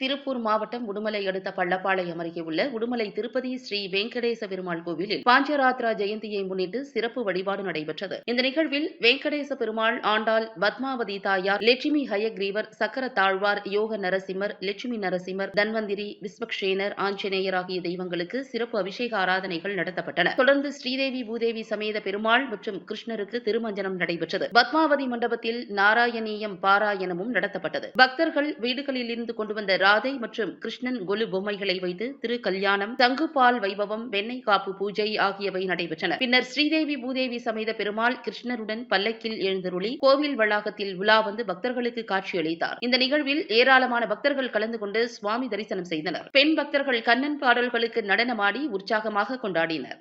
திருப்பூர் மாவட்டம் உடுமலை அடுத்த பள்ளப்பாளையம் அருகே உள்ள உடுமலை திருப்பதி ஸ்ரீ வெங்கடேச பெருமாள் கோவிலில் பாஞ்சராத்ரா ஜெயந்தியை முன்னிட்டு சிறப்பு வழிபாடு நடைபெற்றது. இந்த நிகழ்வில் வெங்கடேச பெருமாள் ஆண்டாள் பத்மாவதி தாயார் லட்சுமி ஹயக்ரீவர் சக்கர தாழ்வார் யோக நரசிம்மர் லட்சுமி நரசிம்மர் தன்வந்திரி விஸ்வக்ஷேனர் ஆஞ்சநேயர் ஆகிய தெய்வங்களுக்கு சிறப்பு அபிஷேக ஆராதனைகள் நடத்தப்பட்டன. தொடர்ந்து ஸ்ரீதேவி பூதேவி சமேத பெருமாள் மற்றும் கிருஷ்ணருக்கு திருமஞ்சனம் நடைபெற்றது. பத்மாவதி மண்டபத்தில் நாராயணீயம் பாராயணமும் நடத்தப்பட்டது. பக்தர்கள் வீடுகளில் இருந்து கொண்டு வந்த ராதை மற்றும் கிருஷ்ணன் கொலு பொம்மைகளை வைத்து திரு கல்யாணம் தங்குபால் வைபவம் வெண்ணெய் காப்பு பூஜை ஆகியவை நடைபெற்றன. பின்னர் ஸ்ரீதேவி பூதேவி சமேத பெருமாள் கிருஷ்ணருடன் பல்லக்கில் எழுந்தருளி கோவில் வளாகத்தில் உலா வந்து பக்தர்களுக்கு காட்சியளித்தார். இந்த நிகழ்வில் ஏராளமான பக்தர்கள் கலந்து கொண்டு சுவாமி தரிசனம் செய்தனர். பெண் பக்தர்கள் கண்ணன் பாடல்களுக்கு நடனமாடி உற்சாகமாக கொண்டாடினர்.